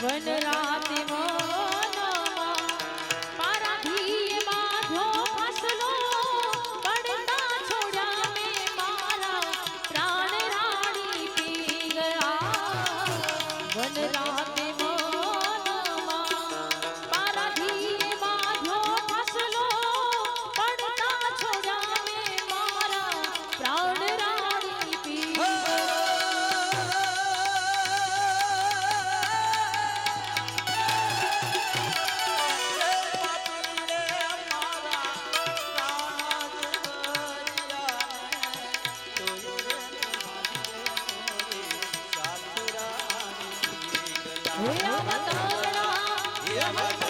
વનરાતી Baba.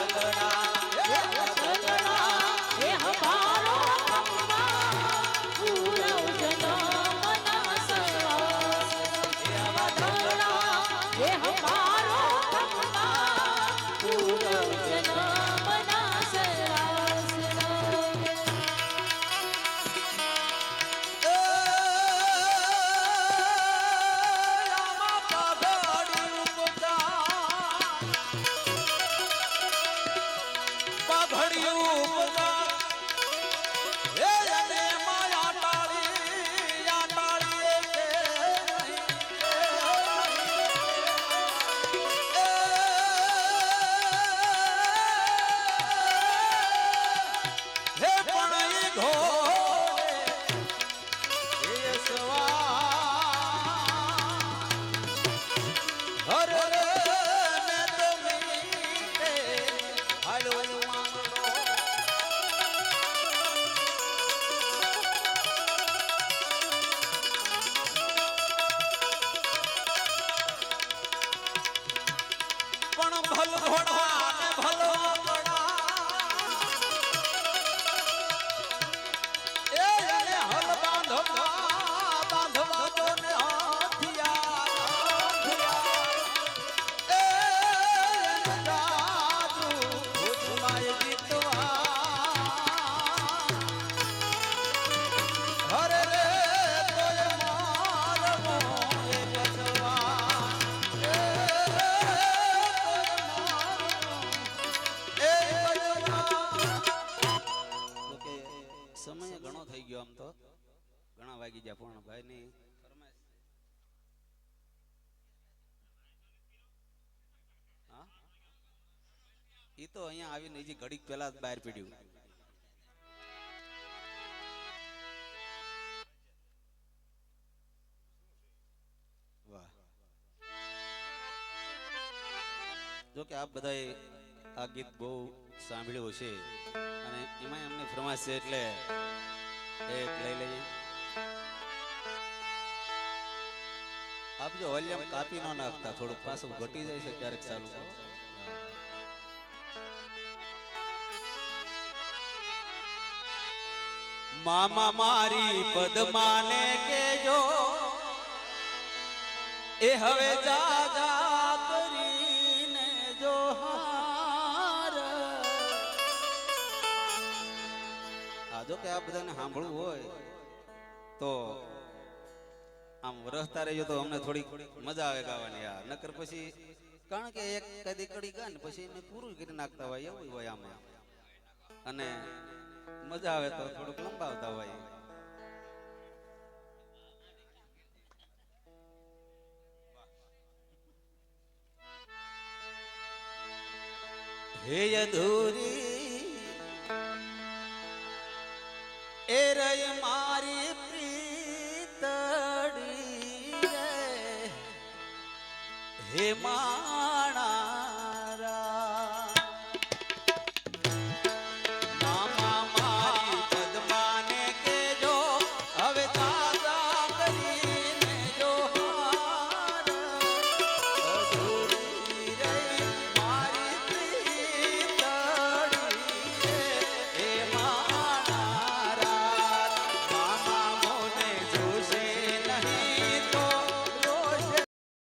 ઈ તો અહીંયા આવીને હજી ઘડીક પહેલા બહાર પીડ્યું. વાહ. જો કે આપ બધાએ આ ગીત બહુ સાંભળ્યું છે અને એમાં એમને ફરમાશ છે એટલે એક લઈ લઈએ. આપ જો વોલ્યુમ કાપી ન નાખતા, થોડુંક પાછું ઘટી જાય છે ક્યારેક ચાલુ. મામા મારી પદમાને કેજો. એ હવે જાગા કરીને જોહાર આ જો કે આ બધાને સાંભળવું હોય, તો આમ વરસતા રહેજો તો અમને થોડી મજા આવે ગાવાની આ. નકર પછી, કારણ કે એક કદી કડી ગયા ને પછી એને પૂરું કરી નાખતા હોય એવું હોય આમાં. અને મજા આવે તો થોડુંક લંબાવતા હોય. હે અધૂરી એ રય મારી પ્રીતડી હે મા